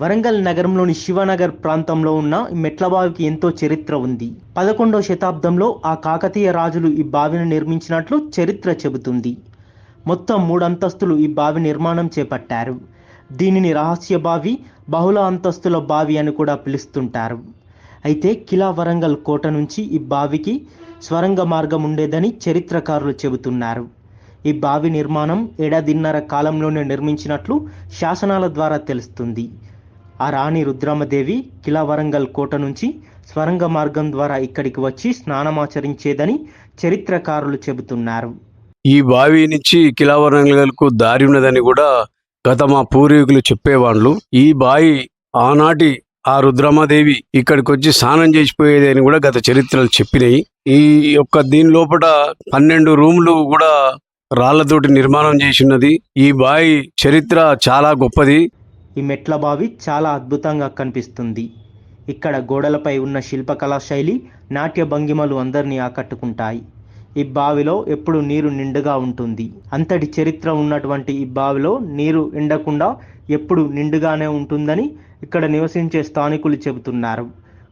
వరంగల్ నగరంలోని శివనగర్ ప్రాంతంలో ఉన్న మెట్లబావికి మెట్ల బావికి ఎంతో చరిత్ర ఉంది. పదకొండవ శతాబ్దంలో ఆ కాకతీయ రాజులు ఈ బావిని నిర్మించినట్లు చరిత్ర చెబుతుంది. మొత్తం మూడు అంతస్తులు ఈ బావి నిర్మాణం చేపట్టారు. దీనిని రహస్య బావి బహుళ అంతస్తుల బావి అని కూడా పిలుస్తుంటారు. అయితే కిలా వరంగల్ కోట నుంచి ఈ బావికి స్వరంగ మార్గం ఉండేదని చరిత్రకారులు చెబుతున్నారు. ఈ బావి నిర్మాణం ఏడాదిన్నర కాలంలోనే నిర్మించినట్లు శాసనాల ద్వారా తెలుస్తుంది. ఆ రాణి రుద్రమదేవి కిలా వరంగల్ కోట నుంచి స్వరంగ మార్గం ద్వారా ఇక్కడికి వచ్చి స్నానమాచరించేదని చరిత్రకారులు చెబుతున్నారు. ఈ బావి నుంచి కిలా వరంగల్కు దారి ఉన్నదని కూడా గత మా పూర్వీకులు చెప్పేవాళ్ళు. ఈ బావి ఆనాటి ఆ రుద్రమదేవి ఇక్కడికి వచ్చి స్నానం చేసిపోయేది అని కూడా గత చరిత్రలు చెప్పినాయి. ఈ యొక్క దీని లోపల పన్నెండు రూములు కూడా రాళ్ళతోటి నిర్మాణం చేసినది ఈ బావి చరిత్ర చాలా గొప్పది. ఈ మెట్ల బావి చాలా అద్భుతంగా కనిపిస్తుంది. ఇక్కడ గోడలపై ఉన్న శిల్పకళా శైలి నాట్య భంగిమలు అందరినీ ఆకట్టుకుంటాయి. ఈ బావిలో ఎప్పుడు నీరు నిండుగా ఉంటుంది. అంతటి చరిత్ర ఉన్నటువంటి ఈ బావిలో నీరు ఎండకుండా ఎప్పుడు నిండుగానే ఉంటుందని ఇక్కడ నివసించే స్థానికులు చెబుతున్నారు.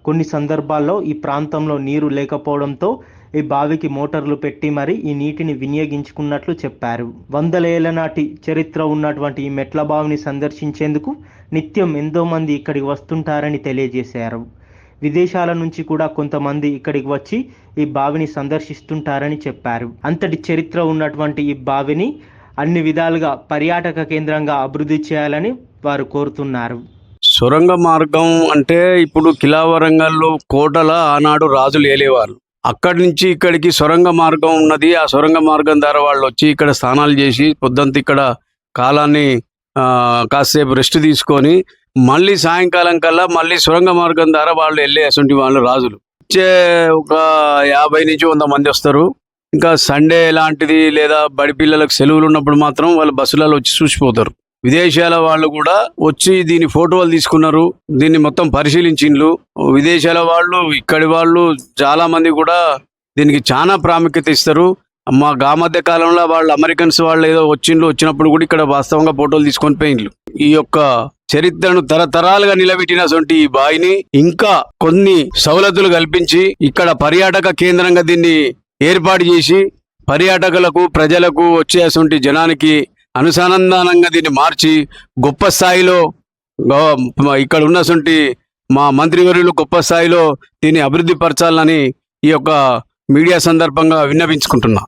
కొన్ని సందర్భాల్లో ఈ ప్రాంతంలో నీరు లేకపోవడంతో ఈ బావికి మోటార్లు పెట్టి మరి ఈ నీటిని వినియోగించుకున్నట్లు చెప్పారు. వందల ఏళ్ళ నాటి చరిత్ర ఉన్నటువంటి ఈ మెట్ల బావిని సందర్శించేందుకు నిత్యం ఎంతో మంది ఇక్కడికి వస్తుంటారని తెలియజేశారు. విదేశాల నుంచి కూడా కొంతమంది ఇక్కడికి వచ్చి ఈ బావిని సందర్శిస్తుంటారని చెప్పారు. అంతటి చరిత్ర ఉన్నటువంటి ఈ బావిని అన్ని విధాలుగా పర్యాటక కేంద్రంగా అభివృద్ధి చేయాలని వారు కోరుతున్నారు. సొరంగ మార్గం అంటే ఇప్పుడు కిలావరంగల్లో కోటల ఆనాడు రాజులు ఏలేవారు అక్కడి నుంచి ఇక్కడికి సొరంగ మార్గం ఉన్నది. ఆ సొరంగ మార్గం ద్వారా వాళ్ళు వచ్చి ఇక్కడ స్నానాలు చేసి పొద్దుంత ఇక్కడ కాలాన్ని ఆ, కాసేపు రెస్ట్ తీసుకొని మళ్ళీ సాయంకాలం కల్లా మళ్ళీ సొరంగ మార్గం ద్వారా వాళ్ళు వెళ్ళే అటువంటి వాళ్ళు రాజులు. వచ్చే ఒక యాభై నుంచి వంద మంది వస్తారు. ఇంకా సండే లాంటిది లేదా బడి పిల్లలకు సెలవులు ఉన్నప్పుడు మాత్రం వాళ్ళు బస్సులలో వచ్చి చూసిపోతారు. విదేశాల వాళ్ళు కూడా వచ్చి దీని ఫోటోలు తీసుకున్నారు. దీన్ని మొత్తం పరిశీలించిండ్రు. విదేశాల వాళ్ళు ఇక్కడి వాళ్ళు చాలా మంది కూడా దీనికి చాలా ప్రాముఖ్యత ఇస్తారు. మా గా మధ్య కాలంలో వాళ్ళు అమెరికన్స్ వాళ్ళు ఏదో వచ్చిండ్రు వచ్చినప్పుడు కూడా ఇక్కడ వాస్తవంగా ఫోటోలు తీసుకొని పోయిండ్రు. ఈ యొక్క చరిత్రను తరతరాలుగా నిలబెట్టినటువంటి ఈ బాయిని ఇంకా కొన్ని సౌలతులు కల్పించి ఇక్కడ పర్యాటక కేంద్రంగా దీన్ని ఏర్పాటు చేసి పర్యాటకులకు ప్రజలకు వచ్చేటువంటి జనానికి అనుసంధానంగా దీన్ని మార్చి గొప్ప స్థాయిలో ఇక్కడ ఉన్నటువంటి మా మంత్రివర్యులు గొప్ప స్థాయిలో దీన్ని అభివృద్ధి పరచాలని ఈ యొక్క మీడియా సందర్భంగా విన్నవించుకుంటున్నా.